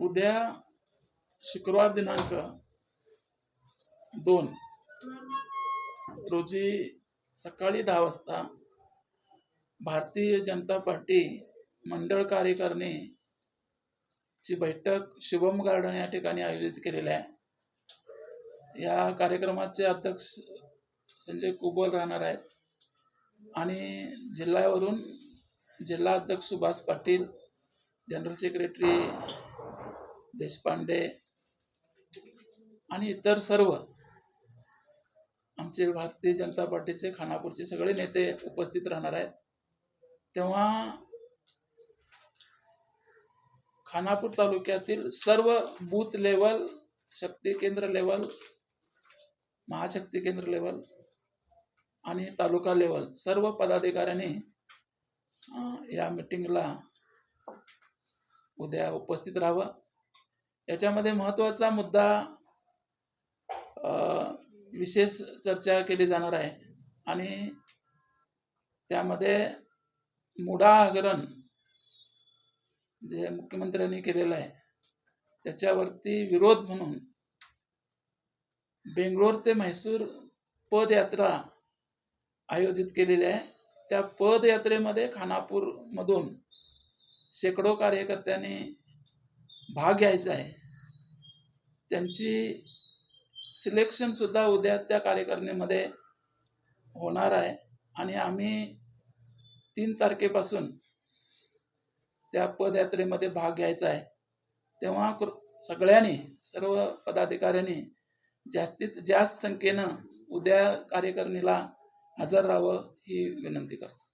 उद्या शुक्रवार दिनांक दोन. रोजी सकाळी दहा वाजता भारतीय जनता पार्टी मंडळ कार्यकारिणी ची बैठक शुभम गार्डन या ठिकाणी आयोजित केलेली आहे. या कार्यक्रमाचे अध्यक्ष संजय कुबल राहणार आहेत. आणि जिल्ह्यावरून जिल्हा अध्यक्ष सुभाष पाटील जनरल सेक्रेटरी देशपांडे आणि इतर सर्व आमचे भारतीय जनता पार्टीचे खानापूरचे सगळे नेते उपस्थित राहणार आहेत. तेव्हा खानापूर तालुक्यातील सर्व बूथ लेवल शक्ती केंद्र लेवल महाशक्ती केंद्र लेवल आणि तालुका लेवल सर्व पदाधिकाऱ्यांनी या मिटिंगला उद्या उपस्थित राहावं. याच्यामध्ये महत्त्वाचा मुद्दा विशेष चर्चा केली जाणार आहे. आणि त्यामध्ये मुडा हगरण जे मुख्यमंत्र्यांनी केलेलं आहे त्याच्यावरती विरोध म्हणून बेंगलोर ते म्हैसूर पदयात्रा आयोजित केलेली आहे. त्या पदयात्रेमध्ये खानापूरमधून शेकडो कार्यकर्त्यांनी भाग घ्यायचा आहे. त्यांची सिलेक्शन सुद्धा उद्या त्या कार्यकारिणीमध्ये होणार आहे. आणि आम्ही तीन तारखेपासून त्या पदयात्रेमध्ये भाग घ्यायचा आहे. तेव्हा कृ- सगळ्यांनी सर्व पदाधिकाऱ्यांनी जास्तीत जास्त संख्येनं उद्या कार्यकारिणीला हजर राहावं ही विनंती करतो.